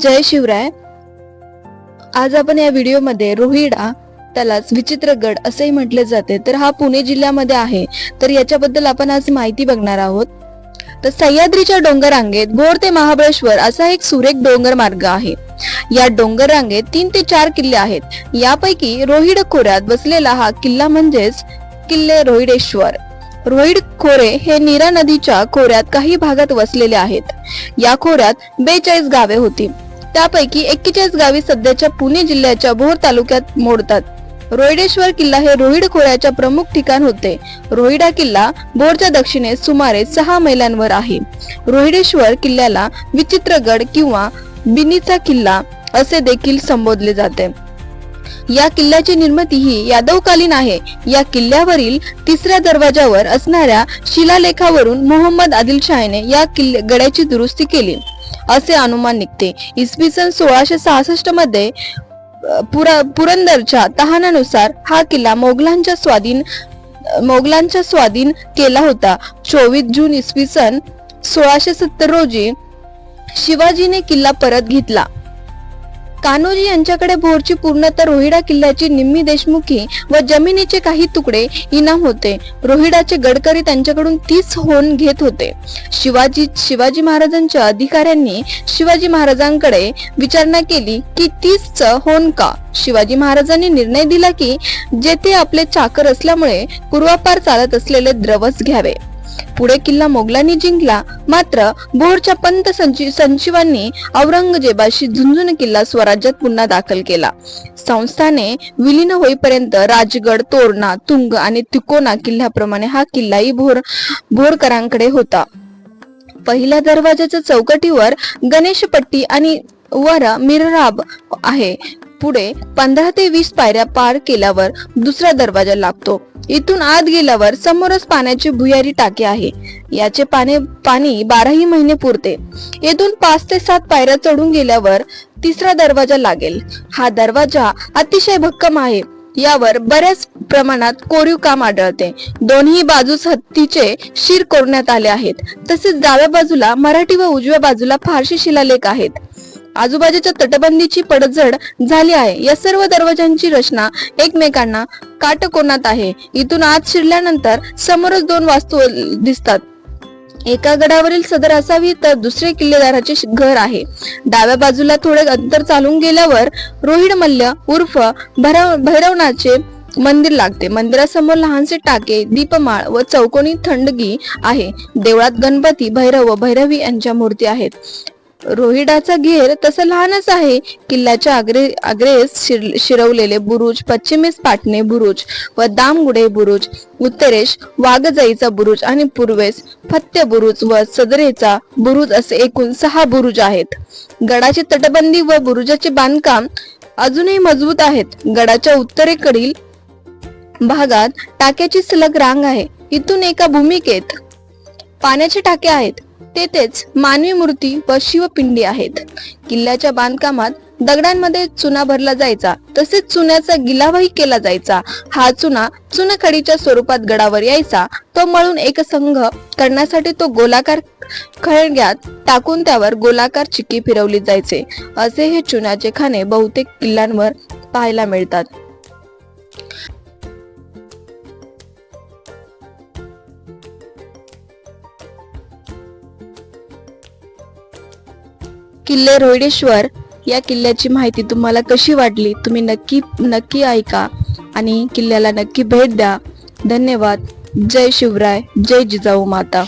जय शिवराय. आज आपण या व्हिडिओमध्ये रोहिडा त्यालाच विचित्रगड असेही म्हटले जाते. तर हा पुणे जिल्ह्यामध्ये आहे. तर याच्याबद्दल आपण आज माहिती बघणार आहोत. तर सह्याद्रीच्या डोंगर रांगेत भोर ते महाबळेश्वर असा एक सुरेख डोंगर मार्ग आहे. या डोंगर रांगेत तीन ते चार किल्ले आहेत. यापैकी रोहिड खोऱ्यात बसलेला हा किल्ला म्हणजेच किल्ले रोहिडेश्वर. रोहिड खोरे हे नीरा नदीच्या खोऱ्यात काही भागात वसलेले आहेत. या खोऱ्यात बेचाळीस गावे होती. त्यापैकी एक्केचाळीस गावी सध्याच्या पुणे जिल्ह्याच्या भोर तालुक्यात मोडतात. रोहिडेश्वर किल्ला हे रोहिड खोऱ्याच्या प्रमुख ठिकाण होते. रोहिडा किल्ला भोरच्या दक्षिणेस सुमारे सहा मैलांवर आहे. रोहिडेश्वर किल्ल्याला विचित्रगड किंवा बिनीचा किल्ला असे देखील संबोधले जाते. या किल्ल्याची निर्मिती ही यादवकालीन आहे. या किल्ल्यावरील तिसऱ्या दरवाजावर असणाऱ्या शिलालेखावरून मोहम्मद आदिलशाहने या किल्ले गडाची दुरुस्ती केली. असे अनुमान निघते. इसवी सन सोळाशे सहासष्टमध्ये पुरा पुरंदरच्या तहानानुसार हा किल्ला मोगलांच्या स्वाधीन मोगलांच्या स्वाधीन केला होता. चोवीस जून इसवी सन सोळाशे सत्तर रोजी शिवाजीने किल्ला परत घेतला. कान्होजी यांच्याकडे भोरची पूर्णतः रोहिडा किल्ल्याची निम्मी देशमुखी व जमिनीचे काही तुकडे इनाम होते. रोहिडाचे गडकरी त्यांच्याकडून तीच होण घेत होते. शिवाजी शिवाजी महाराजांच्या अधिकाऱ्यांनी शिवाजी महाराजांकडे विचारणा केली की तीच होन का? शिवाजी महाराजांनी निर्णय दिला की जेथे आपले चाकर असल्यामुळे पूर्वापार चालत असलेले द्रवस घ्यावे. पुढे किल्ला मोगलांनी जिंकला. मात्र भोरच्या पंत संचिवांनी औरंगजेबाशी झुंझुन किल्ला स्वराज्यात पुन्हा दाखल केला. संस्थाने विलीन होईपर्यंत राजगड तोरणा तुंग आणि तिकोना किल्ल्याप्रमाणे हा किल्लाही भोर भोरकरांकडे होता. पहिल्या दरवाजाच्या चौकटीवर गणेशपट्टी आणि वर मिरराब आहे. पुढे पंधरा ते वीस पायऱ्या पार केल्यावर दुसरा दरवाजा लागतो इथून आत गेल्यावर समोरच पाण्याची भुयारी टाकी आहे. याचे पाणी पाणी बाराही महिने पुरते. येथून पाच ते सात पायऱ्या चढून गेल्यावर तिसरा दरवाजा लागेल. हा दरवाजा अतिशय भक्कम आहे. यावर बऱ्याच प्रमाणात कोरीव काम आढळते. दोन्ही बाजूस हत्तीचे शिर कोरण्यात आले आहेत. तसेच डाव्या बाजूला मराठी व उजव्या बाजूला फारशी शिलालेख आहेत. आजूबाजूच्या तटबंदीची पडझड झाली आहे. या सर्व दरवाजांची रचना एकमेकांना काटकोनात आहे. इथून आत शिरल्यानंतर समोरच दोन वास्तू दिसतात. एका गडावरील सदर असावी तर दुसरे किल्लेदाराचे घर आहे. डाव्या बाजूला थोडे अंतर चालून गेल्यावर रोहिड मल्ल उर्फ भैरवनाचे मंदिर लागते. मंदिरासमोर लहानसे टाके दीपमाळ व चौकोनी थंडगी आहे. देवळात गणपती भैरव व भैरवी यांच्या मूर्ती आहेत. रोहिडाचा घेर तसा लहानच आहे. किल्ल्याच्या आग्रे आग्रेस शिर, शिरवलेले बुरुज पश्चिमेस पाटणे बुरुज व दामगुडे बुरुज उत्तरेश वाघजाईचा बुरुज आणि पूर्वेस फत्य बुरुज व सदरेचा बुरुज असे एकूण सहा बुरुज आहेत. गडाची तटबंदी व बुरुजाचे बांधकाम अजूनही मजबूत आहेत. गडाच्या उत्तरेकडील भागात टाक्याची सलग रांग आहे. इथून एका भूमिकेत पाण्याचे टाके आहेत. तेथेच मानवी मूर्ती व शिवपिंडी आहेत. किल्ल्याच्या बांधकामात दगडांमध्ये चुना भरला जायचा तसेच चुन्याचा गिलावही केला जायचा. हा चुना चुनखडीच्या स्वरूपात गडावर यायचा तो मळून एक संघ करण्यासाठी तो गोलाकार खळग्यात टाकून त्यावर गोलाकार चिक्की फिरवली जायचे. असे हे चुन्याचे खाणे बहुतेक किल्ल्यांवर पाहायला मिळतात. किल्ले रोहिडेश्वर या किल्ल्याची माहिती तुम्हाला कशी वाटली तुम्ही नक्की नक्की ऐका आणि किल्ल्याला नक्की भेट द्या. धन्यवाद. जय शिवराय. जय जिजाऊ माता.